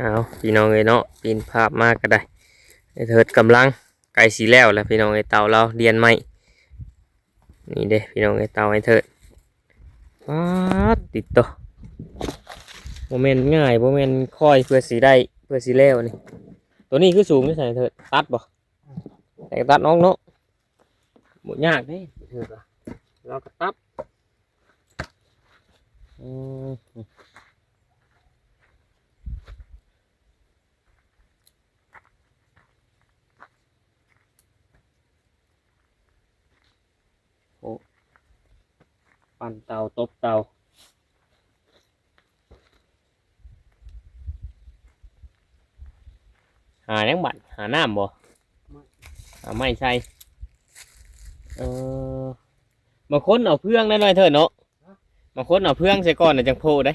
เอาพี่น้องเอ้เนาะปีนภาพมากก็ได้เถิดกำลังไก่สีแล้วแล้วพี่น้องเอ้เต่าเราเรียนไหมนี่เด้พี่น้องเอ้เต่าไอ้เถิดป๊าดติดตัวโมเมนต์ง่ายโมเมนต์ค่อยเพื่อสีได้เพื่อสีแล้วนี่ตัวนี้คือสูงนี่ใส่เถิดตัดบ่แต่ตัดน้องเนาะหมดยากเด้เถิดเราก็ตัดอืม ปั่นเตาตบเตาหายังบัดหาน้ำบ่หาไม่ใช่เออบางคนเอาเพื่องได้หน่อยเถอะเนาะบางคนเอาเพื่องใส่ก้อนน่ะจังโพได้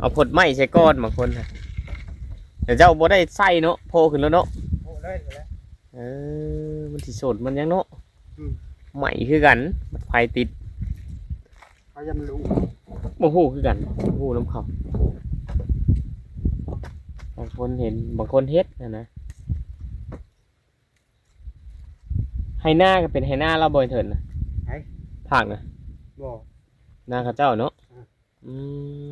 เอาผดไม้ใส่ก้อนบางคนน่ะเดี๋ยวเจ้าบ่ได้ใส่เนาะโพขึ้นแล้วเนาะโอ้ได้เลยเออมันสิสดมันยังเนาะอืมใหม่คือกันมันไฟติด เขาจะมันรู้โมโหคือกันโมโหน้ำเขาบางคนเห็นบางคนเฮ็ดนะนะไฮหน้าก็เป็นไฮหน้าเราบอยเถินนะผักนะบอกหน้าเข้าเจ้าเนาะอืมอืม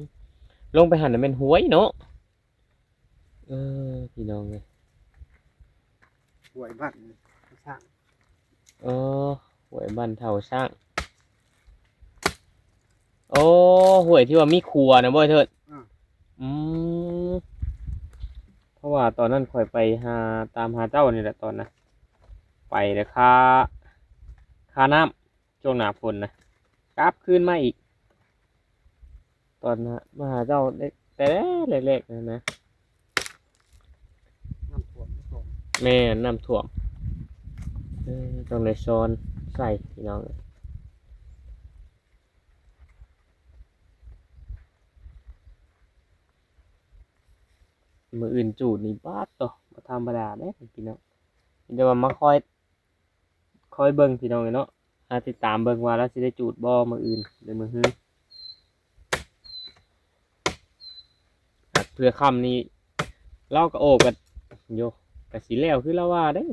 ลงไปหันน่ะเป็นหวยเนาะเออพี่น้องเลยหวยบ้านสร้างเออหวยบ้านเท่าช่าง โอ้หวยที่ว่ามีครัวนะบอยเถิดอืมเพราะว่าตอนนั้นคอยไปหาตามหาเจ้านี่แหละตอนนะไปนะค่าค่าน้ำช่วงหนาฝนนะกลับขึ้นมาอีก ตอนนะมาหาเจ้าเล็กแต่เล็กๆนะนะ น้ำท่วมน้ำท่วมแม่น้ำท่วมเออต้องเลยช้อนใส่พี่น้องเอ้ย มืออื่นจูดนี่บ้าต่อมาธรรมดาเด้พี่น้องเดี๋ยวว่ามาคอย คอยเบิ่งพี่น้องเอ้ยเนาะหาติดตามเบิ่งว่าแล้วสิได้จูดบ่มืออื่นหรือมือฮื้อหากเพื่อคำนี้เล่าก็โอบกันโยกะสิแล้วคือเราว่าได้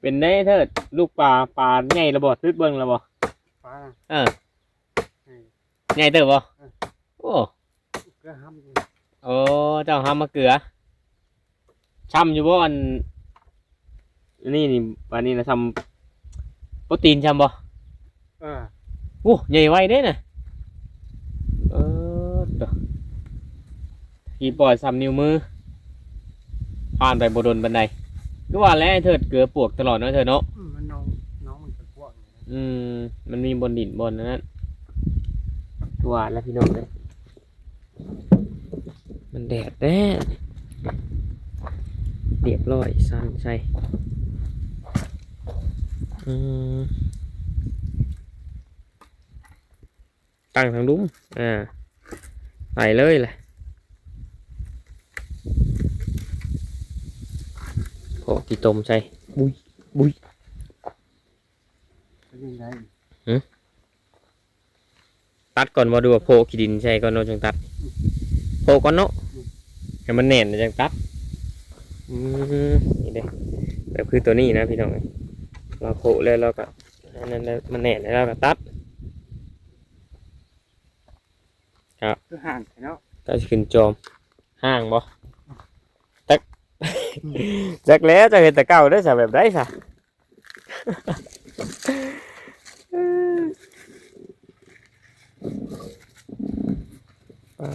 เป็นได้เถิดลูกปลาปลาใหญ่ระบอทึดเบิ่งระบอฟ้าเออให้ ใหญ่เติบบ่เออโอ้เกลือห้ำโอ้เจ้าห้ามมะเกลือช้ำอยู่บ่อันนี่นี่วันนี้นะทำโปรตีนช้ำบ่เออโอ้ใหญ่ไวเด้น่ะเออตัวขี่ปล่อยซ้ำนิ้วมือผ่านไปบโดนบันไดก็ว่าแล้วไอ้เถิดเกลือปวกตลอดเนาะเธอเนาะอืมมันน้องน้องมันจะกว้างอืมมันมีบนดินบนนั้น ก็ว่าแล้วพี่น้องเลยมันแดดแน่เรียบร้อยสันใช่อืมตั้งทางดุ้มอ่าไปเลยแหละโอ้ที่ต้มใช่บุยบุยเป็นยังไง ตัดก่อนมาดูว่าโพขี้ดินใช่ก่อนเนาะจังตัด โพก่อนเนาะให้มันแน่นแล้วจังตัดอืมนี่เด้แบบคือตัวนี้นะพี่น้องเอ้ยเราโพแล้วเราก็อันนั้นแล้วมันแน่นแล้วเราก็ตัดคือห่างเนาะก็จะขึ้นจอมห้างบ่จักจักแล้วจะเห็นแต่เก่าได้อสะแบบได้สะ อ่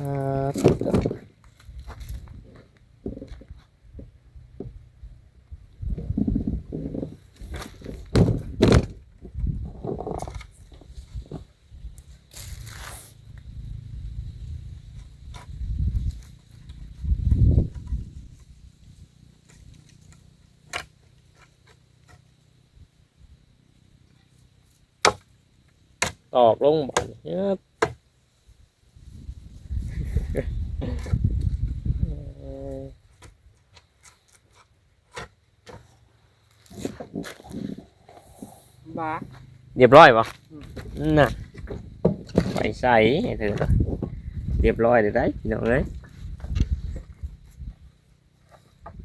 ตอกลงบ่อนเยบเอ่อบ้าเรียบร้อยปะอืมน่ะไปใส่ให้เธอเนาะเรียบร้อยเลยได้พี่น้องเอ้ย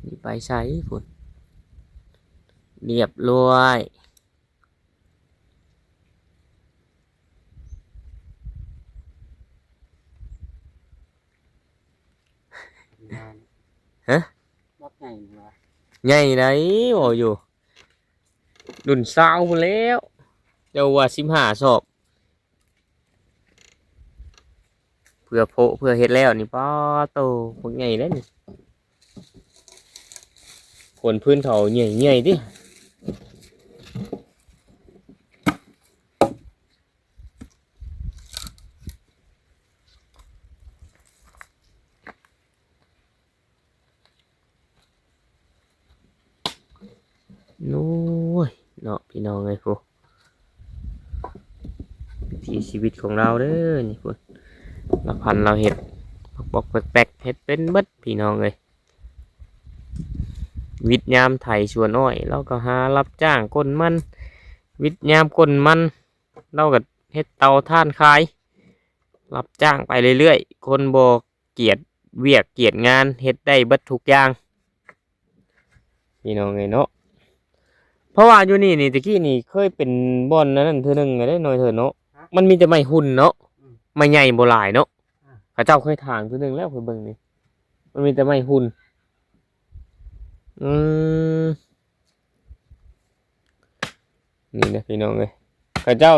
นี่ไปใส่พุ่นเรียบร้อย งาน ฮะ รถใหญ่มา ใหญ่ไหนโอ้อยู่รุ่นสาวพู้นแล้วเจ้าว่าสิบห้าศอกเพื่อโพะเพื่อเฮ็ดแล้วนี่ป้าโตพวกใหญ่แล้วนี่คนพื้นเขาใหญ่ใหญ่ๆดิ นู้ยเนาะพี่น้องไอ้พวกวิถีชีวิตของเราเด้อนี่พวกเราพันเราเห็ดบอกแปลกเห็ดเป็นเบิดพี่น้องเลยวิทยามไถชวนอ้อย เราก็หารับจ้างก้นมัน วิทยามก้นมัน เราก็เฮ็ดเตาท่านขาย รับจ้างไปเรื่อยๆ คนบกเกียดเวียกเกียดงานเฮ็ดได้เบิดทุกอย่าง พี่น้องไงเนาะ เพราะว่าอยู่นี่นี่ตะกี้นี่เคยเป็นบ่อนนั่นเธอหนึ่งไงได้หน่อยเถอะเนาะมันมีแต่ไม้หุ่นเนาะไม่ใหญ่โบหลายเนาะเข้าเจ้าเคยถางเธอหนึ่งแล้วเคยเบิ่งนี่มันมีแต่ไม้หุ่นอืมนี่นะพี่น้องเลยข้าเจ้า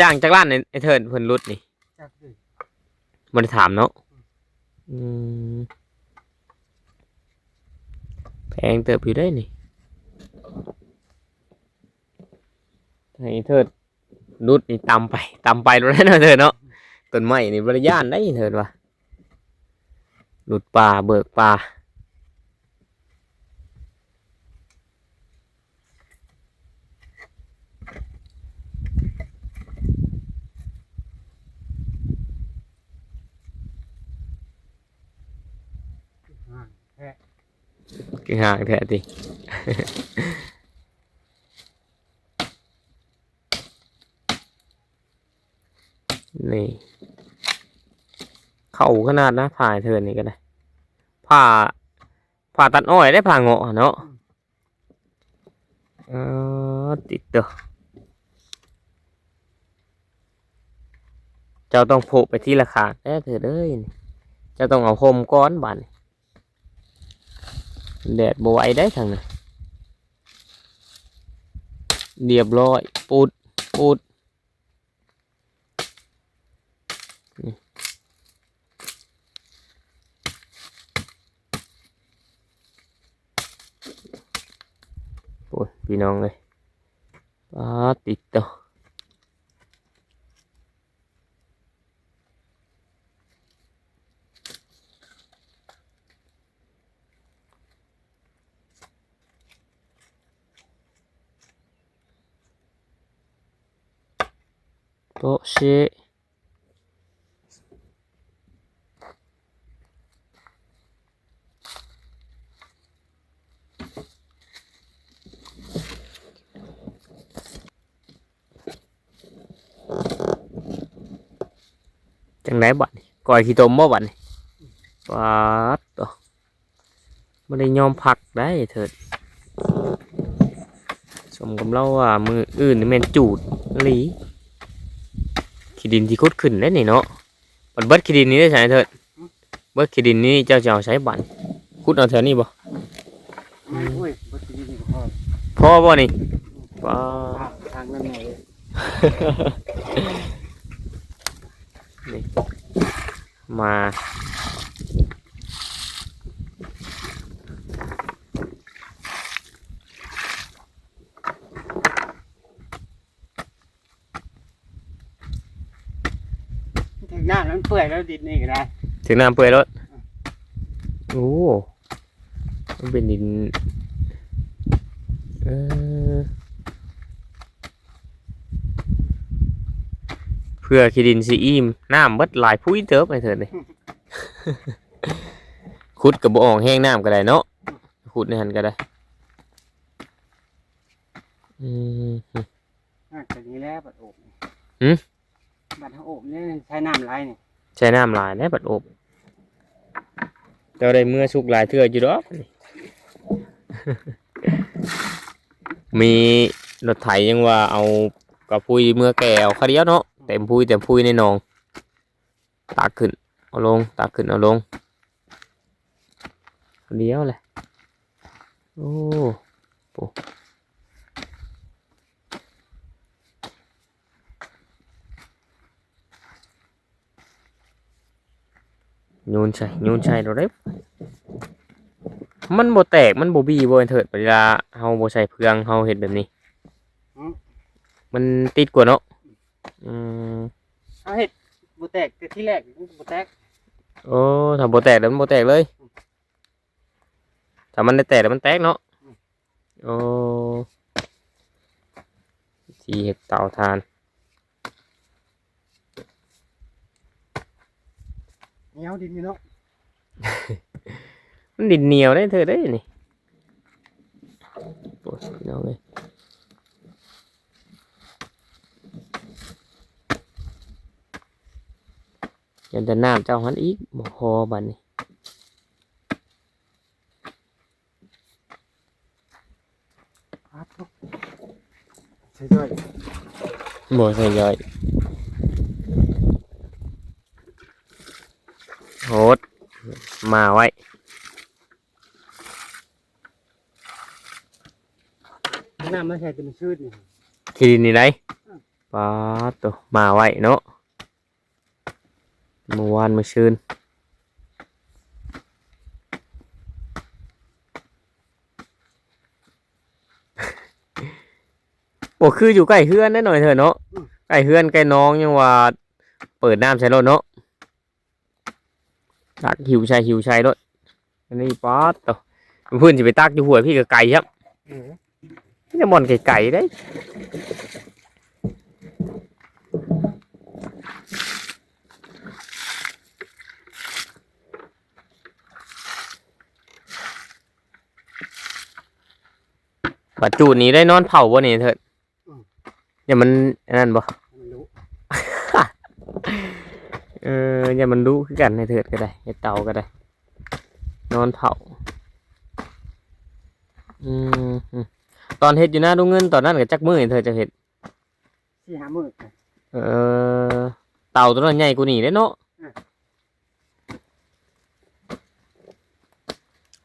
จ้างจากร้านไอ้ไอ้เทิร์นเพิ่นรุดนี่จักดิบ่ได้ถามเนาะอืมแพงเติบอยู่ได้นี่ ให้เทิร์นรุดนี่ตำไปตำไปรู้ได้เนาะเทิร์นเนาะต้นไม้นี่บริยานได้เทิร์นวะหลุดป่าเบิกป่าห่างแท้ cái นี่ เข่าขนาดนะผ่าเทินนี่ก็ได้ผ่าผ่าตัดอ้อยได้ผ่าเงาะเนาะเออติดตัวเจ้าต้องโผล่ไปที่ราคาแน่เถิดเอ้ยเจ้าต้องเอาโฮมก้อนบานแดดบไหวได้ทางนั้นเรียบร้อย ปูด ปูด ปูดพี่น้องเลยปาดติดต่อโต จังไดบัดนี่ก่อยขี้ตมบ่บัดนี่ปาดต่อไม่ได้ยอมพักได้เถิดสมกับเราว่ามืออื่นนี่แม่นจูดอีหลีขี้ดินที่คุดขึ้นได้นี่เนาะบัดเบิดขี้ดินนี้ได้ใช่เถิดเบิดขี้ดินนี้เจ้าจะเอาใช้บันคุดเอาแถวนี้บ่โอ้ยบ่สิดีก็พอพอบ่นี่ว้า ทางนั้นไหน มา ถึงหน้านั้นเปื่อยแล้วดินนี่ก็ได้ถึงน้ำเปื่อยรถโอ้มันเป็นดิน เออ เพื่อขี้ดินสีอิ่มน้ำเบิดหลายพุ้ยเติบไปเถิดเลยขุดกระบอกองแห้งน้ำก็ได้เนาะขุดในหันก็ได้อืมน่าจะนี้แล้วปัดโอบหืมบัดเฮาโอบเนี่ยใช้น้ำลายนี่ใช้น้ำลายได้บัดอบเจ้าได้เมื่อสุกหลายเทื่ออยู่ดอกนี่มีรถไถยังว่าเอากระพุยเมื่อแก่เอาคาเดียวเนาะ เต็มพุยเต็มพุยในหนองตักขึ้นเอาลงตักขึ้นเอาลงเดียวเลยโอ้โหโยนใช่โยนใช่เราได้มันบ่แตกมันบ่บี้บ่เถิดเวลาเฮาบ่ใส่เพืองเฮาเฮ็ดแบบนี้ มันติดกว่าเนาะ อืมเอาเฮ็ดบ่แตกแต่ที่แรกมันก็บ่แตกโอ้ถ้าบ่แตกแล้วมันบ่แตกเลยถ้ามันได้แตกแล้วมันแตกเนาะโอ้ที่เฮ็ดเตาทานเหนียวดินอยู่เนาะ มันดินเหนียวได้เธอได้นี่โอ้ยพี่น้องเอ้ย ยันแต่น้ำเจ้าหันอีกบ่พอบัดนี้ครับใช่ด้วยบ่ใส่ย่อยโหดมาไว้น้ำมันใช่แต่มันชืดนี่ขี้ดินนี่ไรปาดตัวมาไว้เนาะเมื่อวานเมื่อชื่นโอ้คืออยู่ใกล้เฮือนได้หน่อยเถอะเนาะใกล้เฮือนใกล้น้องยังว่าเปิดน้ำใช้รถเนาะตักหิวชัยหิวชัยรถอันนี้ป๊อดตัวเพื่อนจะไปตักอยู่หัวยพี่กับไก่ครับเออนี่จะบ่อนไก่ไก่ได้ ปัจจุนี้ได้นอนเผาบ่นี่เถิดอย่ามันอันนั่นบ่มันรู้เอออย่ามันรู้คือกันในเถิดก็ได้ในเตาก็ได้ นอนเผาอืมอืมตอนเฮ็ดอยู่หน้าดูเงินตอนนั้นก็จักมือเธอจะเฮ็ดสี่ห้ามื้อเออเต่าตัวนั้นใหญ่กูนี่ได้เนาะอืม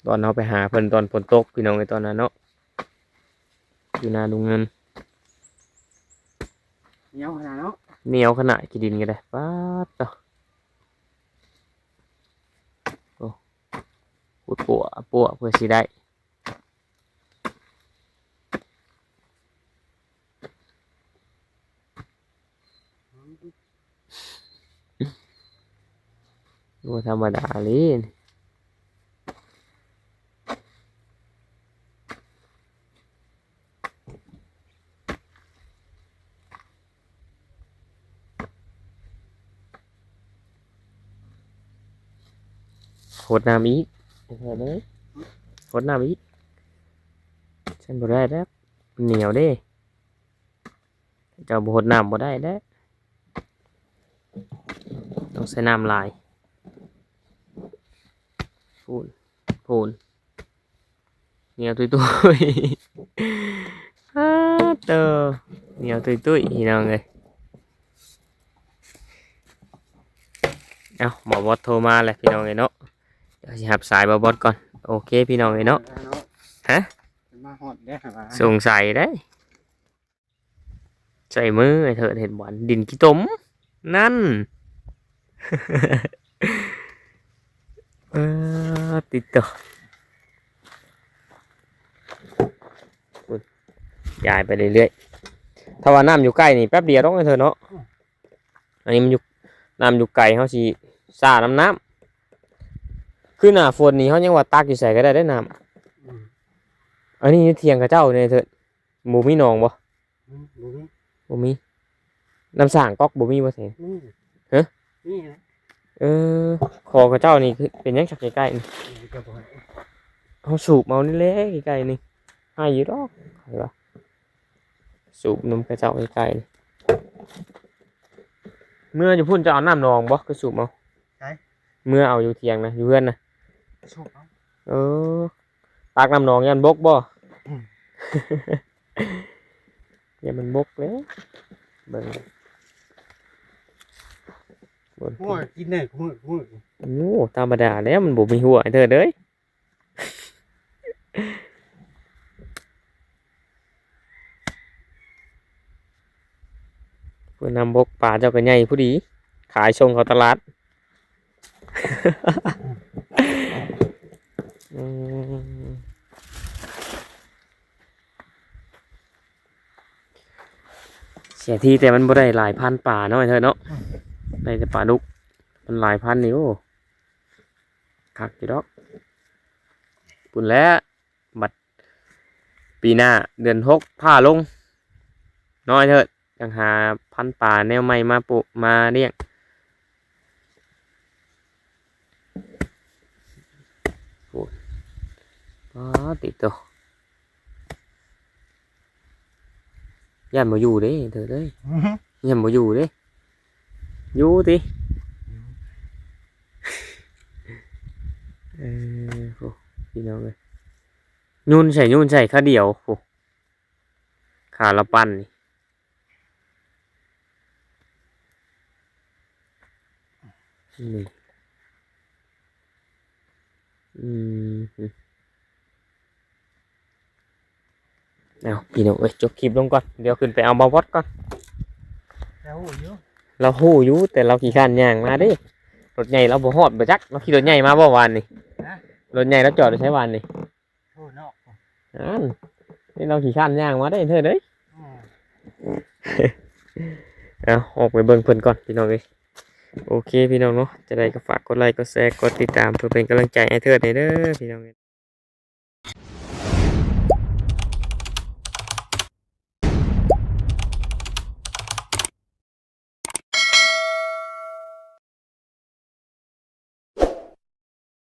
ตอนเราไปหาเพิ่นตอนฝนตกพี่น้องไอ้ตอนนั้นเนาะ อยู่นาลุงเงินเหนียวขนาดเนาะเหนียวขนาดกี่ดินก็ได้ป๊าดต่อโอ้ปวดปัวปัวเพื่อสิได้บ่ธรรมดาเลย โคตรน้ำอีกเดี๋ยวเลยโคตรน้ำอีกฉันบ่ได้แล้วมันเหนียวเด้เจ้าบ่โคตรน้ำบ่ได้แล้วต้องใส่น้ำลายพูนพูนเหนียวตุยตุยๆฮ่าเตอเหนียวตุยตุยๆพี่น้องเลยเอาหมอบอสโทรมาเลยพี่น้องเลยเนาะเดี๋ยวสิหับสายบอบอสก่อน โอเคพี่น้องเลยเนาะ ฮะ มาฮอดได้อว่าสงสัยได้ ใส่มือไอ้เถอะเห็นบอลดินขี้ตม นั่น เออติดต่ออุ๊ยย้ายไปเรื่อยๆ ถ้าว่าน้ำอยู่ใกล้นี่แป๊บเดียวต้องไอ้เถอะเนาะ อันนี้มันอยู่น้ำอยู่ไกลเขาสิสาน้ำน้ำ คือหน้าฝนนี่เขายังว่าตักอยู่ใส่ก็ได้ได้น้ำอืมอันนี้เทียงกับเจ้าเนี่ยเถิดหมูมีหนองบ่อืมบ่มีบ่มีน้ำสร้างก๊อกบ่มีบ่เสียนี่ฮะนี่นะเออคอกับเจ้านี่คือเป็นหยังชักใกล้ๆนี่นี่ก็บ่ให้เอาสูบเมานี่แหละใกล้ๆนี่ให้อยู่ดอกใครวะสูบนมกับเจ้าใกล้ๆนี่เมื่ออยู่พุ่นจะเอาน้ำนองบ่ก็สูบเอาใช่เมื่อเอาอยู่เทียงนะอยู่เพื่อนนะ สูบเอาเออตากน้ำนองยันบกบ่อืมอย่ามันบกเลยเบิ่งบนโอ้ยกินได้กูมือกูมือโอ้ธรรมดาแล้วมันบ่มีหัวไอ้เธอเด้ยเพื่อนำบกป่าเจ้าก็ใหญ่ผู้ดี ขายส่งเขาตลาด อืมเสียทีแต่มันบ่ได้หลายพันป่าเนาะไอ้เธอเนาะได้แต่ป่าดุก มันหลายพันนี่โอ้คักอยู่ดอกปุ่นแล้วบัดปีหน้าเดือนหกผ้าลง น้อยเถิดยังหาพันป่าแนวใหม่มาปลูกมาเลี้ยโอ้ยอ๋อติดตัวยันมาอยู่เด้เธอเด้ยยันมาอยู่เด้อยู่ติเออโอ้พี่ น้องเลยยุ่นใส่ยุ่นใส่ข้าเดียวโอ้ขาละปั้นนี่นี่อืม เอาพี่น้องเอ้ยจบคลิปลงก่อนเดี๋ยวขึ้นไปเอาบาวอดก่อนแล้วอยู่เราหู้อยู่แต่เราขี่ข้านย่างมาเดิรถใหญ่เราบ่ฮอดบ่จักเราขี่รถใหญ่มาบ่วานนี่นะรถใหญ่เราจอดไว้ใช้วานนี่โอ้นอกอันนี่เราขี่ข้านย่างมาได้เธอเด้ยอืมเอาออกไปเบิ่งเพิ่นก่อนพี่น้องเอ้ยโอเคพี่น้องเนาะจะได้ก็ฝากกดไลค์กดแชร์กดติดตามเพื่อเป็นกำลังใจให้เธอในเด้อพี่น้องเอ้ย